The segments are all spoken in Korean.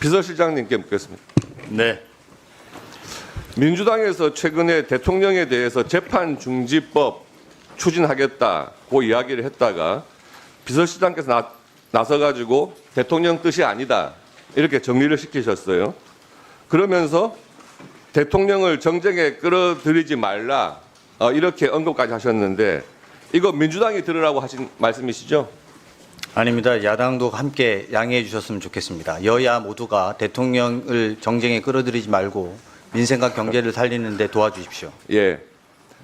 비서실장님께 묻겠습니다. 네. 민주당에서 최근에 대통령에 대해서 재판 중지법 추진하겠다고 이야기를 했다가 비서실장께서 나, 나서 가지고 대통령 뜻이 아니다 이렇게 정리를 시키셨어요. 그러면서 대통령을 정쟁에 끌어들이지 말라 어, 이렇게 언급까지 하셨는데 이거 민주당이 들으라고 하신 말씀이시죠? 아닙니다. 야당도 함께 양해해 주셨으면 좋겠습니다. 여야 모두가 대통령을 정쟁에 끌어들이지 말고 민생과 경제를 살리는데 도와주십시오. 예.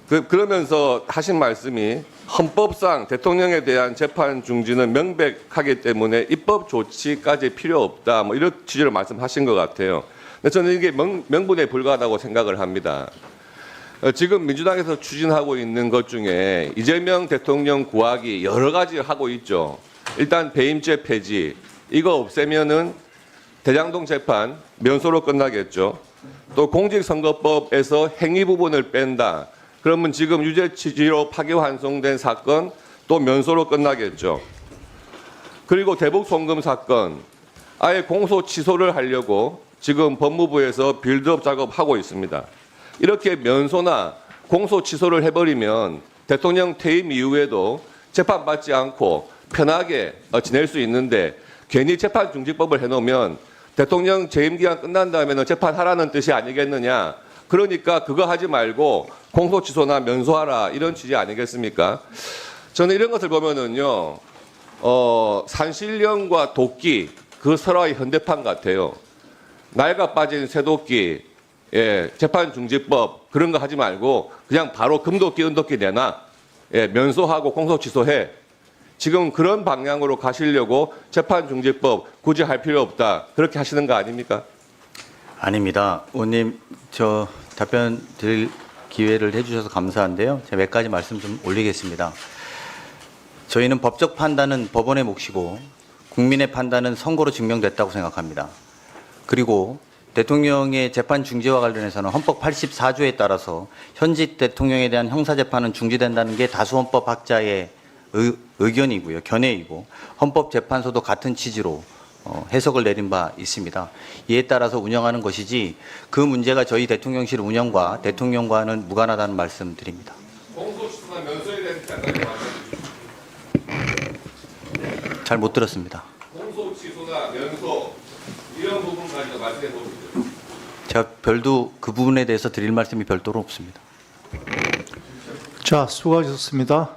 그, 그러면서 하신 말씀이 헌법상 대통령에 대한 재판 중지는 명백하기 때문에 입법 조치까지 필요 없다. 뭐 이런 취지로 말씀하신 것 같아요. 근데 저는 이게 명, 명분에 불과하다고 생각을 합니다. 어, 지금 민주당에서 추진하고 있는 것 중에 이재명 대통령 구하기 여러 가지 하고 있죠. 일단 배임죄 폐지 이거 없애면은 대장동 재판 면소로 끝나겠죠. 또 공직선거법에서 행위 부분을 뺀다. 그러면 지금 유죄 취지로 파기환송된 사건 또 면소로 끝나겠죠. 그리고 대북 송금 사건 아예 공소 취소를 하려고 지금 법무부에서 빌드업 작업하고 있습니다. 이렇게 면소나 공소 취소를 해버리면 대통령 퇴임 이후에도 재판받지 않고 편하게 어, 지낼 수 있는데 괜히 재판 중지법을 해놓으면 대통령 재임 기간 끝난 다음에는 재판하라는 뜻이 아니겠느냐. 그러니까 그거 하지 말고 공소 취소나 면소하라 이런 취지 아니겠습니까? 저는 이런 것을 보면은요. 어, 산신령과 도끼 그 설화의 현대판 같아요. 낡아 빠진 쇠도끼, 예, 재판 중지법 그런 거 하지 말고 그냥 바로 금도끼, 은도끼 내놔. 예, 면소하고 공소 취소해. 지금 그런 방향으로 가시려고 재판 중지법 굳이 할 필요 없다. 그렇게 하시는 거 아닙니까? 아닙니다. 의원님, 저 답변 드릴 기회를 해주셔서 감사한데요. 제가 몇 가지 말씀 좀 올리겠습니다. 저희는 법적 판단은 법원의 몫이고 국민의 판단은 선거로 증명됐다고 생각합니다. 그리고 대통령의 재판 중지와 관련해서는 헌법 84조에 따라서 현직 대통령에 대한 형사재판은 중지된다는 게 다수 헌법 학자의 의, 의견이고요. 견해이고 헌법재판소도 같은 취지로 어, 해석을 내린 바 있습니다. 이에 따라서 운영하는 것이지 그 문제가 저희 대통령실 운영과 대통령과는 무관하다는 말씀 드립니다. 공소 취소나 면소에 대한 생각이 잘못 들었습니다. 공소 취소나 면소 이런 부분 가지고 말씀해 보시죠. 제가 별도 그 부분에 대해서 드릴 말씀이 별도로 없습니다. 자, 수고하셨습니다.